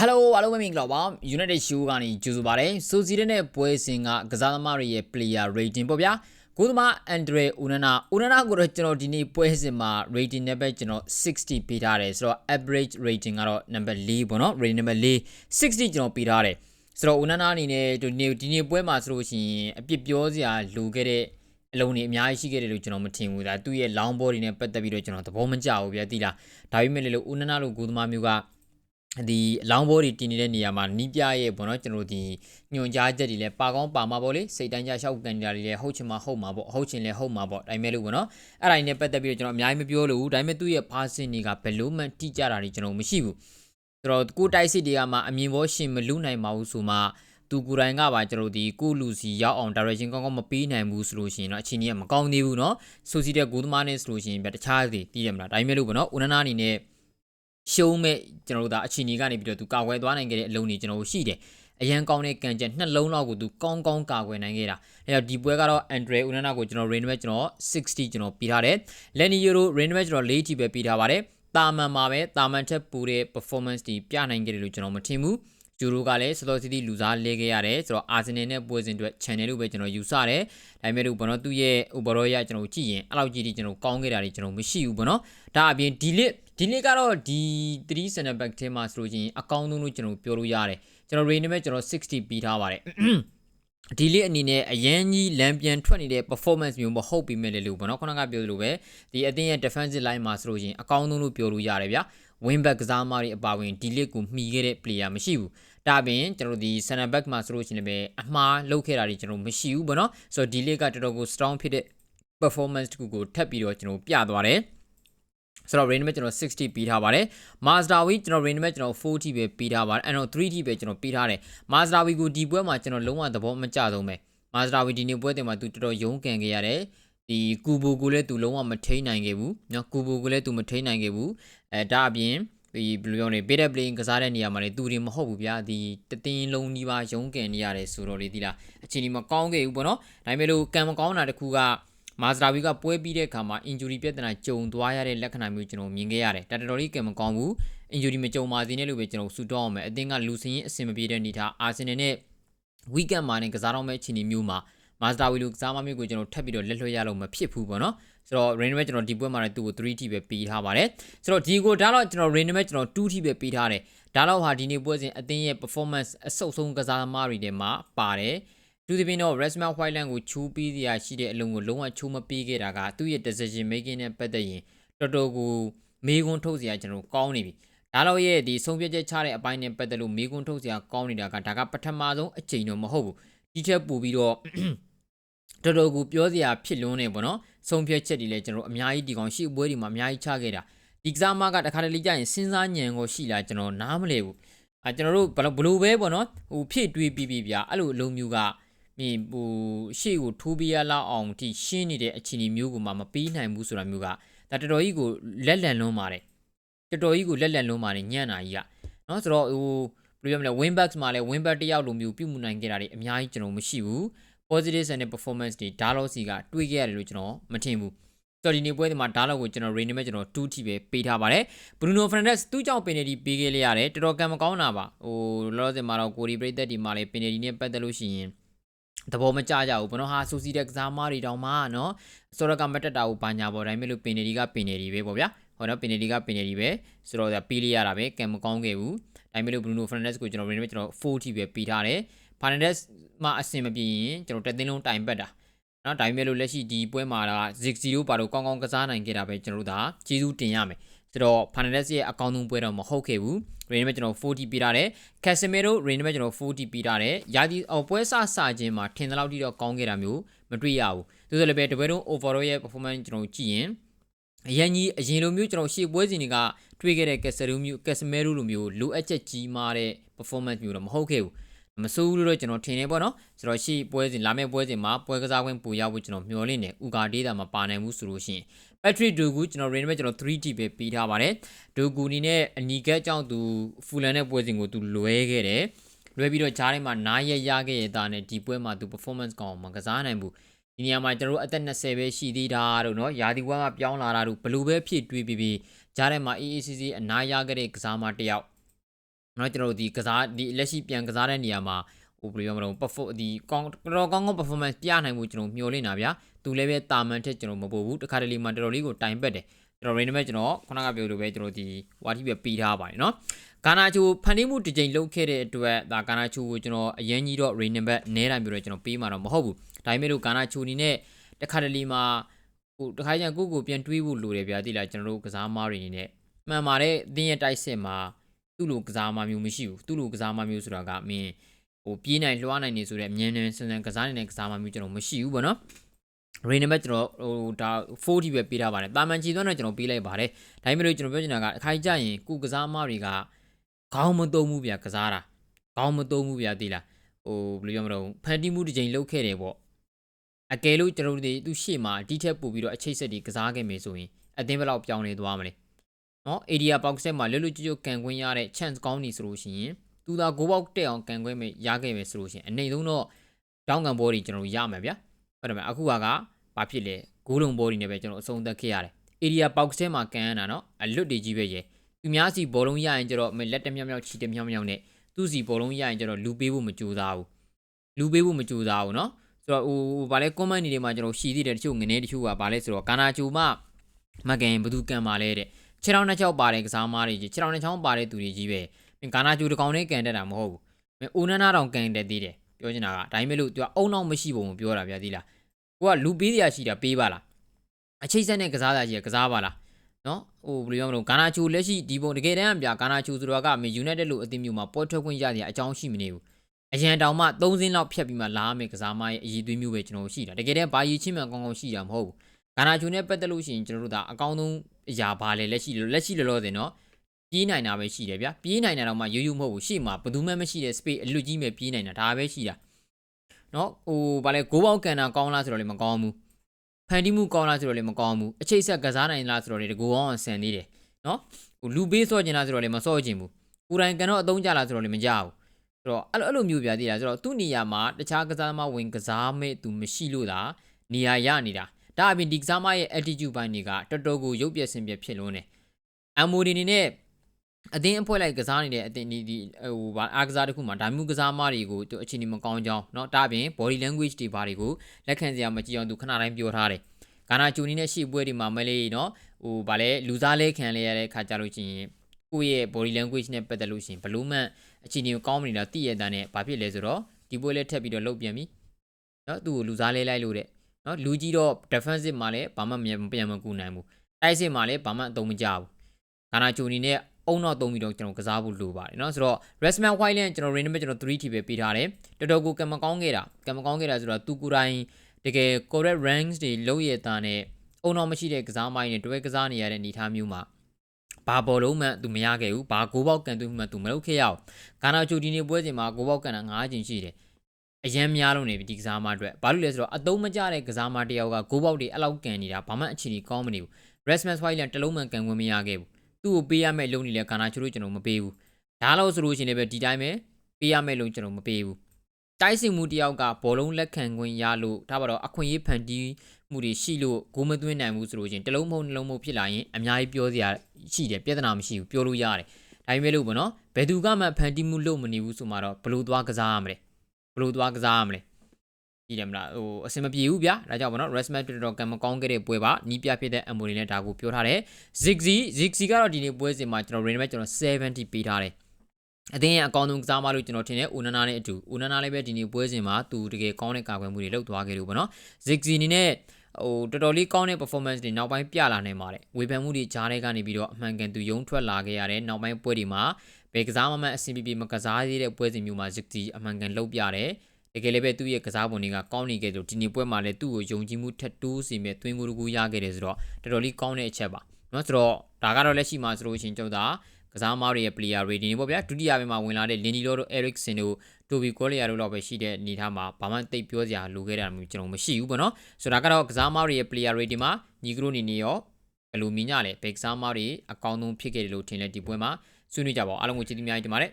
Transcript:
Hello အားလုံးပဲမင်္ဂလာပါ United Show ကနေကြိုဆိုပါရစေဆိုစီတဲ့နဲ့ပွဲစဉ်ကကစားသမားတွေရဲ့ player rating ပေါ့ဗျာကိုသမား Andre Unana Unana ကိုတော့ကျွန်တော်ဒီနေ့ပွဲစဉ်မှာ rating နဲ့ပဲကျွန်တော်60ပေးထားတယ်ဆိုတော့ average rating ကတော့ number 4ပေါ့နော် rating number 4 60ကျွန်တော်ပေးထားတယ်ဆိုတော့ Unana အနေနဲ့ဒီနေ့ဒီနေ့ပွဲမှာဆိုလို့ရှိရင်အပြစ်ပြောစရာလိုခဲ့တဲ့အလုံးတွေအများကြီးရှိခဲ့တယ်လို့ကျွန်တော်မထင်ဘူးဒါသူ့ရဲ့ long ball တွေနဲ့ပတ်သက်ပြီးတော့ကျွန်တော်သဘောမကျဘူးဗျာတိလားဒါပေမဲ့လေလို့ Unana လို့ကိုသမားမျိုးက ဒီလောင်းဘောတွေတင်နေတဲ့နေရာမှာနီးပြရဲ့ပေါ့နော်ကျွန်တော်တို့ဒီညွန်ကြားချက်တွေလည်းပါကောင်းပါမှာပေါ့လေစိတ်တိုင်းကြရှောက်ကန်ကြတွေလည်းဟုတ်ချင်မှဟုတ်မှာပေါ့ဟုတ်ချင်လည်းဟုတ်မှာပေါ့ဒါပေမဲ့လို့ပေါ့နော်အဲ့ဒါနဲ့ပတ်သက်ပြီးတော့ကျွန်တော်အများကြီးမပြောလို့ဘူးဒါပေမဲ့သူ့ရဲ့ဖားစင်တွေကဘယ်လို့မှတိကျတာတွေကျွန်တော်မရှိဘူးဆိုတော့ကိုတိုက်စစ်တွေကမှအမြင်ဘောရှင်မလူနိုင်ပါဘူးဆိုမှသူကိုယ်တိုင်ကပါကျွန်တော်ဒီကိုလူစီရောက်အောင် direction ကောင်းကောင်းမပေးနိုင်ဘူးဆိုလို့ရှိရင်တော့အချိန်ကြီးကမကောင်းသေးဘူးเนาะဆိုစီတဲ့ဂိုးသမားနဲ့ဆိုလို့ရှိရင်ပြတခြားစီတည်တယ်မလားဒါပေမဲ့လို့ပေါ့နော်ဦးနနာအနေနဲ့ ရှုံးမဲ့ကျွန်တော်တို့ဒါအချိန်ကြီးကနေပြီးတော့သူကာကွယ်သွားနိုင်ခဲ့တဲ့အလုံးတွေကျွန်တော်တို့ရှိတယ်အရန်ကောင်းတဲ့ကန်ချက်နှလုံးလောက်ကိုသူကောင်းကောင်းကာကွယ်နိုင်ခဲ့တာအဲတော့ဒီပွဲကတော့ Andre Unana ကိုကျွန်တော် rain match ကျွန်တော်60ကျွန်တော်ပြီးထားတယ် Lenny Euro rain match ကျွန်တော်4 t ပဲပြီးထားပါတယ်တာမန်မှာပဲတာမန်ထက်ပူတဲ့ performance တွေပြနိုင်ခဲ့တယ်လို့ကျွန်တော်မထင်ဘူးဂျူရိုကလည်းစတော်စီတီလူစားလဲခဲ့ရတယ်ဆိုတော့အာဆင်နယ်နဲ့ပွဲစဉ်အတွက် channel လို့ပဲကျွန်တော်ယူဆတယ်ဒါပေမဲ့လို့ဘောနော်သူ့ရဲ့ overall ရကျွန်တော်ကြည့်ရင်အဲ့လောက်ကြီးတိကျွန်တော်ကောင်းခဲ့တာတွေကျွန်တော်မရှိဘူးဘောနော်ဒါအပြင်ဒီလစ် ဒီနေ့ကတော့ဒီ3 center back ထဲမှာဆိုလို့ချင်းအကောင်းဆုံးလို့ကျွန်တော်ပြောလို့ရတယ်ကျွန်တော် range နဲ့ကျွန်တော်60ပြီးထားပါတယ်ဒီလေးအနေနဲ့အရန်ကြီးလမ်းပြန်ထွက်နေတဲ့ performance မျိုးမဟုတ်ပြီမဲ့လေလို့ပေါ့နော်ခုနကပြောသလိုပဲဒီအသင်းရဲ့ defensive line မှာဆိုလို့ချင်းအကောင်းဆုံးလို့ပြောလို့ရတယ်ဗျာ wing back ကစားသမားတွေအပါဝင်ဒီလေးကိုမှီခဲ့တဲ့ player မရှိဘူးဒါပြင်ကျွန်တော်ဒီ center back မှာဆိုလို့ချင်းလည်းအမှားလုပ်ခဲ့တာတွေကျွန်တော်မရှိဘူးပေါ့နော်ဆိုတော့ဒီလေးကတော်တော်ကို strong ဖြစ်တဲ့ performance တခုကိုထပ်ပြီးတော့ကျွန်တော်ပြသွားတယ် ဆိုတော့ range မဲ့ကျွန်တော်60ပေးထားပါတယ် Mazda Wii ကျွန်တော် range မဲ့ကျွန်တော်40ပဲပေးထားပါတယ်အဲ့တော့ 3T ပဲကျွန်တော်ပေးထားတယ် Mazda Wii ကိုဒီပွဲမှာကျွန်တော်လုံးဝသဘောမကျဆုံးပဲ Mazda Wii ဒီနေ့ပွဲတင်မှာသူတော်တော်ရုန်းကန်ခဲ့ရတယ်ဒီကူဘူကိုလည်းသူလုံးဝမထိန်နိုင်ခဲ့ဘူးเนาะကူဘူကိုလည်းသူမထိန်နိုင်ခဲ့ဘူးအဲဒါအပြင်ဒီဘယ်လိုပြောလဲ beta playing ကစားတဲ့နေရာမှာလေသူတွေမဟုတ်ဘူးဗျာဒီတသင်းလုံးကြီးပါရုန်းကန်နေရတယ်ဆိုတော့လေဒီလားအချိန်ဒီမကောင်းခဲ့ဘူးပေါ့နော်ဒါပေမဲ့လို့ကံမကောင်းတာတခုက မာစတာဝီကပွဲပြီးတဲ့အခါမှာ injury ပြဿနာကြုံသွားရတဲ့လက္ခဏာမျိုးကျွန်တော်မြင်ခဲ့ရတယ်တော်တော်လေးကံမကောင်းဘူး injury မကြုံပါစေနဲ့လို့ပဲကျွန်တော်ဆူတောင်းအောင်မယ်အသင်းကလူစင်းရင်အဆင်မပြေတဲ့အနေထားအာဆင်နယ်နဲ့ weekend မှာနေကစားတော့မယ့်အခြေအနေမျိုးမှာမာစတာဝီလူကစားမမျိုးကိုကျွန်တော်ထပ်ပြီးတော့လက်လွှတ်ရလို့မဖြစ်ဘူးပေါ့နော်ဆိုတော့ rain match ကျွန်တော်ဒီပွဲမှာလည်းသူ့ကို 3T ပဲပေးထားပါတယ်ဆိုတော့ဒီကိုဒါတော့ကျွန်တော် rain match ကျွန်တော် 2T ပဲပေးထားတယ်ဒါတော့ဟာဒီနေ့ပွဲစဉ်အသင်းရဲ့ performance အဆုတ်ဆုံးကစားသမားတွေထဲမှာပါတယ် သူဒီပင်တော့ Resmal Whiteland ကိုချိုးပြီးစရာရှိတဲ့အလုံးကိုလုံးဝချိုးမပေးခဲ့တာကသူ့ရဲ့ decision making နဲ့ပတ်သက်ရင်တော်တော်ကိုမေးခွန်းထုတ်စရာကျွန်တော်ကောင်းနေပြီဒါတော့ရဲ့ဒီဆုံးဖြတ်ချက်ချတဲ့အပိုင်းနဲ့ပတ်သက်လို့မေးခွန်းထုတ်စရာကောင်းနေတာကဒါကပထမဆုံးအချိန်တော့မဟုတ်ဘူးဒီချက်ပို့ပြီးတော့တော်တော်ကိုပြောစရာဖြစ်လွန်းနေပေါ့နော်ဆုံးဖြတ်ချက်တွေလည်းကျွန်တော်အများကြီးဒီကောင်ရှိပွဲတွေမှာအများကြီးချခဲ့တာဒီကစားမကတခါတလေကြာရင်စဉ်းစားညံကိုရှိလာကျွန်တော်နားမလဲဘူးအဲကျွန်တော်တို့ဘလို့ပဲပေါ့နော်ဟိုဖြည့်တွေးပြီးပြီးဗျာအဲ့လိုအလုံးမျိုးက မြေဟိုရှေ့ကိုထိုးပြရလောက်အောင်ဒီရှင်းနေတဲ့အခြေအနေမျိုးကိုမှမပေးနိုင်ဘူးဆိုတာမျိုးကဒါတော်တော်ကြီးကိုလက်လန်လွန်းပါတယ်တော်တော်ကြီးကိုလက်လန်လွန်းပါတယ်ညံ့တာကြီးကနော်ဆိုတော့ဟိုဘယ်လိုပြောမလဲ win backs မှာလည်း win back တယောက်လိုမျိုးပြုတ်မှုနိုင်ခဲ့တာတွေအများကြီးကျွန်တော်မရှိဘူး positive and performance တွေဒါလောက်စီကတွေးခဲ့ရတယ်လို့ကျွန်တော်မထင်ဘူးဆိုတော့ဒီနေ့ပွဲဒီမှာဒါလောက်ကိုကျွန်တော် rain နဲ့ကျွန်တော်2ထိပဲပေးထားပါတယ် Bruno Fernandes သူ့ကြောင့် penalty ပေးခဲ့လိုက်ရတယ်တော်တော်ကံမကောင်းတာပါဟိုလောလောဆယ်မှာတော့ကိုရီပရိသတ်ဒီမှာလည်း penalty နဲ့ပတ်သက်လို့ရှိရင် သဘောမကျကြဘူးဘနော်ဟာဆူစီတဲ့ကစားမတွေတောင်မှနော်စောရကမတက်တာကိုဘာညာပေါ်တိုင်းမဲ့လို့ပင်နေဒီကပင်နေဒီပဲပေါ့ဗျာဟောနော်ပင်နေဒီကပင်နေဒီပဲဆိုတော့ပေးလိုက်ရတာပဲကံမကောင်းခဲ့ဘူးဒါမဲ့လို့ Bruno Fernandes ကိုကျွန်တော် rain နဲ့ကျွန်တော်4ထိပဲပေးထားတယ် Fernandes မှအဆင်မပြေရင်ကျွန်တော်တက်သိန်းလုံးတိုင်ပတ်တာနော်ဒါပေမဲ့လို့လက်ရှိဒီပွဲမှာက6-0ပါတော့ကောင်းကောင်းကစားနိုင်ခဲ့တာပဲကျွန်တော်တို့ဒါကျေးဇူးတင်ရမယ် ဆိုတော့ Fernandes ရဲ့အကောင်းဆုံးပွဲတော့မဟုတ်ခဲ့ဘူး Rain နဲ့ကျွန်တော်40ပေးထားတယ် Casemiro Rain နဲ့ကျွန်တော်40ပေးထားတယ်ယာဒီအော်ပွဲစစခြင်းမှာထင်သလောက်ထိတော့ကောင်းခဲ့တာမျိုးမတွေ့ရဘူးသူဆိုလည်းပဲတပွဲလုံး overall ရဲ့ performance ကျွန်တော်ကြည့်ရင်အရင်ကြီးအရင်လိုမျိုးကျွန်တော်ရှေ့ပွဲစဉ်တွေကတွေ့ခဲ့တဲ့ Casemiro မျိုး Casemiro လိုမျိုးလိုအပ်ချက်ကြီးမားတဲ့ performance မျိုးတော့မဟုတ်ခဲ့ဘူးမစိုးဘူးလို့ကျွန်တော်ထင်နေပေါ့နော်ဆိုတော့ရှေ့ပွဲစဉ်လာမယ့်ပွဲစဉ်မှာပွဲကစားခွင့်ပူရောက်ဖို့ကျွန်တော်မျှော်လင့်နေဥကာဒေတာမပါနိုင်ဘူးဆိုလို့ရှိရင် Patrick Dogu ကျွန်တော် range မှာကျွန်တော် 3G ပဲပေးထားပါတယ် Dogu အနေနဲ့အနီကက်ကြောင့်သူ Fulham နဲ့ပွဲစဉ်ကိုသူလွဲခဲ့တယ်လွဲပြီးတော့ဂျားထဲမှာနားရရခဲ့ရတာနဲ့ဒီပွဲမှာသူ performance ကောင်းအောင်ကစားနိုင်ဘူးဒီနေရာမှာကျွန်တော်အသက်20ပဲရှိသေးတာတို့နော်ယာဒီဝါကပြောင်းလာတာတို့ဘလို့ပဲဖြစ်တွေးပြီးပြီးကြားထဲမှာ AACC အနားရခဲ့တဲ့ကစားမတယောက်နော်ကျွန်တော်တို့ဒီကစားဒီလက်ရှိပြန်ကစားတဲ့နေရာမှာဟိုဘယ်လိုပြောမလို့ perform ဒီကောင်းတော်ကောင်းကောင်း performance ပြနိုင်မှုကျွန်တော်မျှော်လင့်တာဗျာ သူလည်းပဲတာမန်ထက်ကျွန်တော်မပို့ဘူးတခါတလေမှတော်တော်လေးကိုတိုင်ပက်တယ်ကျွန်တော် rain မဲ့ကျွန်တော်ခုနကပြောလိုပဲကျွန်တော်ဒီဝါတီပဲပြီးထားပါတယ်เนาะကာနာချိုဖန်တီးမှုတစ်ကြိမ်လုပ်ခဲ့တဲ့အတွက်ဒါကာနာချိုကိုကျွန်တော်အရင်ကြီးတော့ rain ဘက်နဲတာမျိုးတော့ကျွန်တော်ပေးမှာတော့မဟုတ်ဘူးဒါပေမဲ့လို့ကာနာချိုနေနဲ့တခါတလေမှာဟိုတခါကျရင်ကိုကိုပြန်တွေးဖို့လိုတယ်ဗျာတိလားကျွန်တော်တို့ကစားမားတွေနေနဲ့မှန်ပါတယ်အတင်းရဲ့တိုက်စစ်မှာသူ့လိုကစားမားမျိုးမရှိဘူးသူ့လိုကစားမားမျိုးဆိုတာကမင်းဟိုပြေးနိုင်လွှားနိုင်နေဆိုတဲ့မြန်မြန်ဆန်ဆန်ကစားနေတဲ့ကစားမားမျိုးကျွန်တော်မရှိဘူးဗောနော် rain နံပါတ်ကျွန်တော်ဟိုဒါ4ထိပဲပေးထားပါတယ်တာမန်ချီသွန်းတော့ကျွန်တော်ပေးလိုက်ပါတယ်ဒါပေမဲ့လို့ကျွန်တော်ပြောချင်တာကအခိုင်ကြရင်ကုကစားမတွေကခေါင်းမသုံးဘူးဗျာကစားတာခေါင်းမသုံးဘူးဗျာသိလားဟိုဘယ်လိုပြောမလို့ဖန်တီးမှုတစ်ချိန်လုပ်ခဲ့တယ်ပေါ့အကယ်လို့ကျွန်တော်တို့သူရှေ့မှာဒီထက်ပို့ပြီးတော့အချိတ်ဆက်တွေကစားခဲ့မယ်ဆိုရင်အသင်းဘယ်လောက်ပြောင်းလဲသွားမလဲနော် area box set မှာလွတ်လွတ်ကျွတ်ကျွတ်ကန်ခွင့်ရတဲ့ chance ကောင်းနေဆိုလို့ရှိရင်သူသာဂိုးပေါက်တက်အောင်ကန်ခွင့်မရခဲ့မယ်ဆိုလို့ရှိရင်အနေဆုံးတော့တောင်းကန်ဘောတွေကျွန်တော်ရမယ်ဗျာ ဟုတ်တယ်မအခုကကဘာဖြစ်လဲဂိုးလုံးဘောတွေနဲ့ပဲကျွန်တော်အဆုံးသက်ခဲ့ရတယ် area box ထဲမှာကန်ရတာနော်အလွတ်တွေကြီးပဲရေသူများစီဘောလုံးရရင်ကျတော့လက်တမြောက်မြောက်ချီတမြောက်မြောက်နဲ့သူ့စီဘောလုံးရရင်ကျတော့လူပေးဖို့မကြိုးစားဘူးလူပေးဖို့မကြိုးစားဘူးနော်ဆိုတော့ဟိုဟိုဗာလဲ comment တွေမှာကျွန်တော်ရှည်သေးတယ်တချို့ငနေတချို့ကဗာလဲဆိုတော့ကာနာချူမမကန်ဘသူကန်ပါလဲတဲ့ခြေထောက်နှစ်ချောက်ပါတယ်ကစားမားတွေကြီးခြေထောက်နှစ်ချောင်းပါတဲ့သူတွေကြီးပဲကာနာချူတကောင်နဲ့ကန်တတ်တာမဟုတ်ဘူးမင်းအိုနနာတောင်ကန်တက်သေးတယ်ပြောချင်တာကဒါပေမဲ့လို့ तू ကအုံနောက်မရှိပုံကိုပြောတာဗျာသီလား ကိုကလူပေးတရားရှိတာပေးပါလားအချိတ်ဆက်နဲ့ကစားတာကြီးကကစားပါလားနော်ဟိုဘယ်လိုပြောမလို့ဂါနာချူလက်ရှိဒီပုံတကယ်တမ်းကဗျာဂါနာချူဆိုတော့ကမယူနိုက်တက်လို့အသင်းမျိုးမှာပေါ်ထွက်ခွင့်ရတဲ့အကြောင်းရှိမနေဘူးအရန်တောင်မှ3စင်းလောက်ဖြတ်ပြီးမှလာမယ်ကစားမရဲ့အည်သွေးမျိုးပဲကျွန်တော်ရှိတာတကယ်တမ်းဘာရည်ချင်းမှကောင်းကောင်းရှိတာမဟုတ်ဘူးဂါနာချူနဲ့ပတ်သက်လို့ရှိရင်ကျွန်တော်တို့ဒါအကောင်းဆုံးအရာဘာလဲလက်ရှိလက်ရှိလောလောဆယ်နော်ပြေးနိုင်တာပဲရှိတယ်ဗျာပြေးနိုင်တာတော့မှရိုးရိုးမဟုတ်ဘူးရှေ့မှာဘယ်သူမှမရှိတဲ့ space အလွတ်ကြီးပဲပြေးနိုင်တာဒါပဲရှိတာ နော်ဟိုဗာလဲဂိုးပေါက်ကန်တာကောင်းလားဆိုတော့လည်းမကောင်းဘူးဖန်တီးမှုကောင်းလားဆိုတော့လည်းမကောင်းဘူးအချိတ်ဆက်ကစားနိုင်လားဆိုတော့လည်းတကူအောင်ဆန်သေးတယ်နော်ဟိုလူပေးစော့ကျင်လားဆိုတော့လည်းမစော့ကျင်ဘူးကိုယ်တိုင်ကန်တော့အသုံးကြလားဆိုတော့လည်းမကြဘူးဆိုတော့အဲ့လိုအဲ့လိုမျိုးပြသေးတာဆိုတော့သူ့နေရာမှာတခြားကစားသမားဝင်ကစားမဲ့သူမရှိလို့သာနေရာရနေတာဒါအပြင်ဒီကစားမရဲ့ attitude ဘိုင်းတွေကတော်တော်ကိုရုပ်ပြက်ဆင်ပြက်ဖြစ်လွန်းတယ်အမိုဒီနေနဲ့ အတင်းအဖွဲလိုက်ကစားနေတဲ့အတင်းဒီဒီဟိုဗာအားကစားတစ်ခုမှာဒါမျိုးကစားမတွေကိုသူအချိန်ကြီးမကောင်းကြောင်းเนาะဒါအပြင် body language တွေဘာတွေကိုလက်ခံစရာမကြည့်အောင်သူခဏတိုင်းပြောထားတယ်ဂါနာဂျူနီနဲ့ရှေ့ပွဲတွေမှာမလေးเนาะဟိုဗာလဲလူစားလဲခံလဲရတဲ့ခါကြလို့ချင်းကိုယ့်ရဲ့ body language နဲ့ပတ်သက်လို့ရှင်ဘလို့မှအချိန်ကြီးကောင်းမနေတာသိရတဲ့နဲ့ဘာဖြစ်လဲဆိုတော့ဒီပွဲလဲထက်ပြီးတော့လုတ်ပြန်ပြီเนาะသူ့ကိုလူစားလဲလိုက်လို့တဲ့เนาะလူကြီးတော့ defensive မှာလည်းဘာမှမပြန်မကူနိုင်ဘူးတိုက်စစ်မှာလည်းဘာမှအသုံးမကျဘူးဂါနာဂျူနီနဲ့ အုံနောက်သုံးပြီးတော့ကျွန်တော်ကစားဖို့လိုပါတယ်เนาะဆိုတော့ Resman White နဲ့ကျွန်တော် Rain နဲ့ကျွန်တော်3 t ပဲပေးထားတယ်တော်တော်ကိုကံမကောင်းခဲ့တာကံမကောင်းခဲ့တာဆိုတော့သူကိုယ်တိုင်တကယ် correct ranks တွေလုံးရတာနဲ့အုံနောက်မရှိတဲ့ကစားမိုင်းနဲ့တွဲကစားနေရတဲ့အနေအထားမျိုးမှာဘာဘောလုံးမှသူမရခဲ့ဘူးဘာဂိုးပေါက်ကန်သွင်းမှသူမလုပ်ခဲ့ရအောင်ဂါနာချိုဒီနေပွဲစဉ်မှာဂိုးပေါက်ကန်တာ9ချိန်ရှိတယ်အရန်များလုံးနေပြီဒီကစားမအတွက်ဘာလို့လဲဆိုတော့အတုံးမကျတဲ့ကစားမတယောက်ကဂိုးပေါက်တွေအလောက်ကန်နေတာဘာမှအခြေအနေကောင်းမနေဘူး Resman White လည်းတလုံးမှကန်ဝင်မရခဲ့ဘူး သူ့ကိုပေးရမယ့်လုံနေလဲကာနာချိုတို့ကျွန်တော်မပေးဘူးဒါလို့ဆိုလို့ရှိရင်လည်းဒီတိုင်းပဲပေးရမယ့်လုံကျွန်တော်မပေးဘူးတိုက်စစ်မှုတယောက်ကဘောလုံးလက်ခံခွင့်ရလို့ဒါပါတော့အခွင့်အရေးဖန်တီးမှုတွေရှိလို့ဂိုးမသွင်းနိုင်ဘူးဆိုလို့ချင်းတလုံးမဟုတ်နှလုံးမဟုတ်ဖြစ်လာရင်အများကြီးပြောစရာရှိတယ်ပြဿနာမရှိဘူးပြောလို့ရတယ်ဒါပေမဲ့လို့ပေါ့နော်ဘယ်သူကမှဖန်တီးမှုလုပ်မနေဘူးဆိုမှတော့ဘလို့သွားကစားရမလဲဘလို့သွားကစားရမလဲ ကြည့်တယ်မလားဟိုအစင်မပြေဘူးဗျာဒါကြောင့်ဗောနော် Resmat တော်တော်ကံမကောင်းခဲ့တဲ့ပွဲပါနီးပြဖြစ်တဲ့ Amori နဲ့ဒါကိုပြောထားတယ် Zigzi Zigzi ကတော့ဒီနေ့ပွဲစဉ်မှာကျွန်တော် Rain မဲ့ကျွန်တော်70ပေးထားတယ်အတင်းရဲ့အကောင်းဆုံးကစားမလို့ကျွန်တော်ထင်တယ်ဦးနနာနဲ့အတူဦးနနာလည်းပဲဒီနေ့ပွဲစဉ်မှာသူတကယ်ကောင်းတဲ့ကာကွယ်မှုတွေလုပ်သွားခဲ့လို့ဗောနော် Zigzi အနေနဲ့ဟိုတော်တော်လေးကောင်းတဲ့ performance တွေနောက်ပိုင်းပြလာနိုင်ပါတယ်ဝေဖန်မှုတွေကြားထဲကနေပြီးတော့အမှန်ကန်သူရုံးထွက်လာခဲ့ရတဲ့နောက်ပိုင်းပွဲတွေမှာဘယ်ကစားမှမအဆင်ပြေပြေမကစားသေးတဲ့ပွဲစဉ်မျိုးမှာ Zigzi အမှန်ကန်လုပ်ပြတယ် တကယ်လည်းပဲသူ့ရဲ့ကစားပုံတွေကကောင်းနေခဲ့လို့ဒီနေ့ပွဲမှာလည်းသူ့ကိုယုံကြည်မှုထက်တိုးစီမဲ့သွင်းကိုတကူရခဲ့တယ်ဆိုတော့တော်တော်လေးကောင်းတဲ့အချက်ပါเนาะဆိုတော့ဒါကတော့လက်ရှိမှာဆိုလို့ရှိရင်ကျွန်တော်ကစားမားတွေရဲ့ player rating တွေပေါ့ဗျာဒုတိယပိုင်းမှာဝင်လာတဲ့ Lindy Law တို့ Erikson တို့ Toby Collier တို့လောက်ပဲရှိတဲ့အနေထားမှာဘာမှတိတ်ပြောစရာလိုခဲ့တာမျိုးကျွန်တော်မရှိဘူးပေါ့နော်ဆိုတော့ဒါကတော့ကစားမားတွေရဲ့ player rating မှာညီကတို့နေနေရောဘယ်လိုမြင်ကြလဲဘယ်ကစားမားတွေအကောင်းဆုံးဖြစ်ခဲ့တယ်လို့ထင်လဲဒီပွဲမှာဆွေးနွေးကြပါဦးအားလုံးကိုကျေးဇူးများတင်ပါတယ်